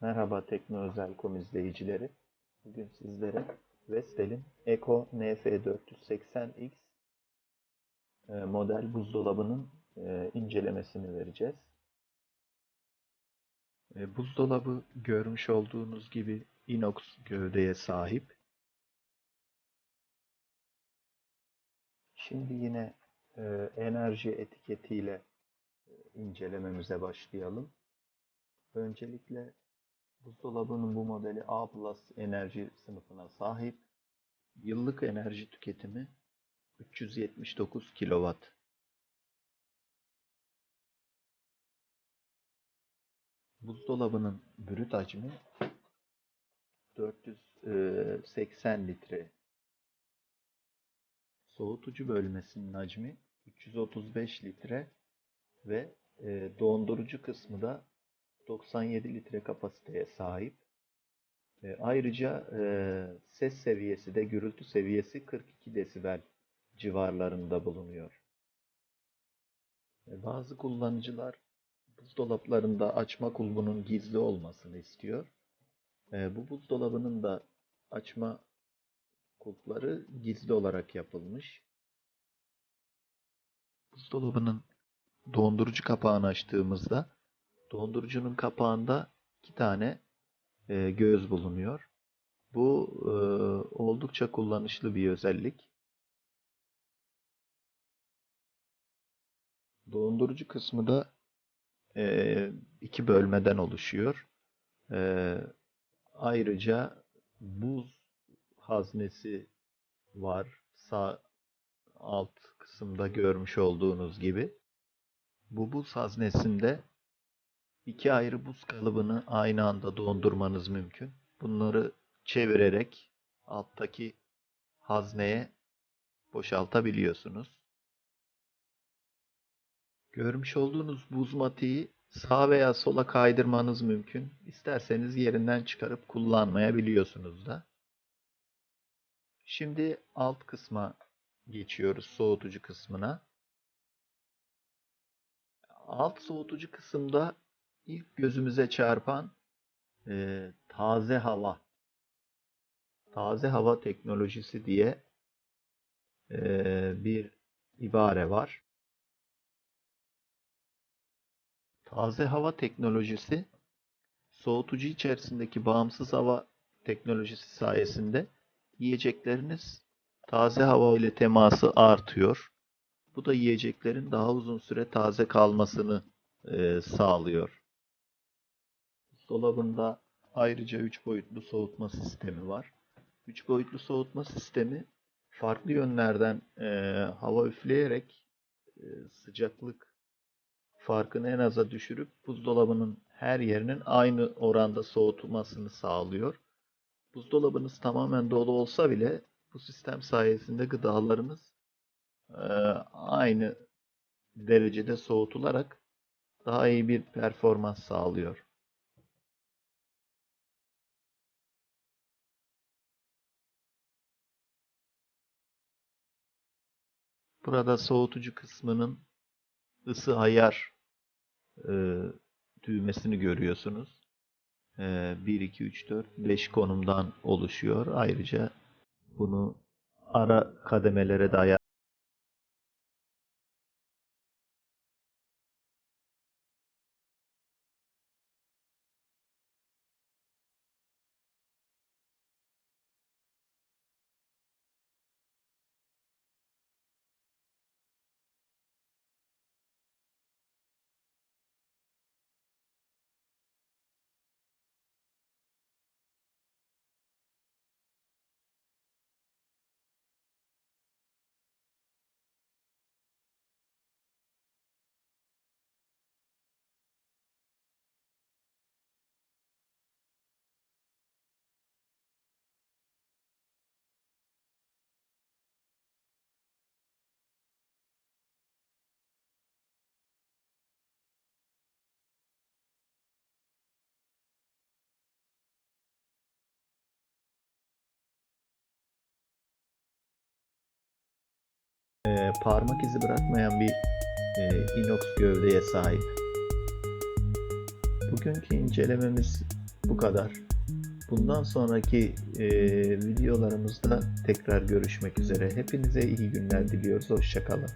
Merhaba Tekno.Özel.com izleyicileri. Bugün sizlere Vestel'in Eco NF480X e, model buzdolabının e, incelemesini vereceğiz. E, Buzdolabı görmüş olduğunuz gibi inox gövdeye sahip. Şimdi yine enerji etiketiyle incelememize başlayalım. Öncelikle buzdolabının bu modeli A+ enerji sınıfına sahip. Yıllık enerji tüketimi 379 kW. Buzdolabının brüt hacmi 480 litre. Soğutucu bölmesinin hacmi 335 litre ve dondurucu kısmı da 97 litre kapasiteye sahip. E, ayrıca e, ses seviyesi de gürültü seviyesi 42 desibel civarlarında bulunuyor. E, bazı kullanıcılar buzdolaplarında açma kulbunun gizli olmasını istiyor. E, bu buzdolabının da açma kulpları gizli olarak yapılmış. Buzdolabının dondurucu kapağını açtığımızda dondurucunun kapağında iki tane e, göz bulunuyor. Bu e, oldukça kullanışlı bir özellik. Dondurucu kısmı da e, iki bölmeden oluşuyor. E, ayrıca buz haznesi var. Sağ alt kısımda görmüş olduğunuz gibi. Bu buz haznesinde iki ayrı buz kalıbını aynı anda dondurmanız mümkün. Bunları çevirerek alttaki hazneye boşaltabiliyorsunuz. Görmüş olduğunuz buz matiği sağa veya sola kaydırmanız mümkün. İsterseniz yerinden çıkarıp kullanmayabiliyorsunuz da. Şimdi alt kısma geçiyoruz, soğutucu kısmına. Alt soğutucu kısımda ilk gözümüze çarpan e, taze hava. Taze hava teknolojisi diye e, bir ibare var. Taze hava teknolojisi soğutucu içerisindeki bağımsız hava teknolojisi sayesinde yiyecekleriniz taze hava ile teması artıyor. Bu da yiyeceklerin daha uzun süre taze kalmasını e, sağlıyor. Dolabında ayrıca 3 boyutlu soğutma sistemi var. 3 boyutlu soğutma sistemi farklı yönlerden e, hava üfleyerek e, sıcaklık farkını en aza düşürüp buzdolabının her yerinin aynı oranda soğutulmasını sağlıyor. Buzdolabınız tamamen dolu olsa bile bu sistem sayesinde gıdalarınız e, aynı derecede soğutularak daha iyi bir performans sağlıyor. Burada soğutucu kısmının ısı ayar e, düğmesini görüyorsunuz. E, 1, 2, 3, 4, 5 konumdan oluşuyor. Ayrıca bunu ara kademelere de ayar parmak izi bırakmayan bir e, inox gövdeye sahip. Bugünkü incelememiz bu kadar. Bundan sonraki e, videolarımızda tekrar görüşmek üzere. Hepinize iyi günler diliyoruz. Hoşçakalın.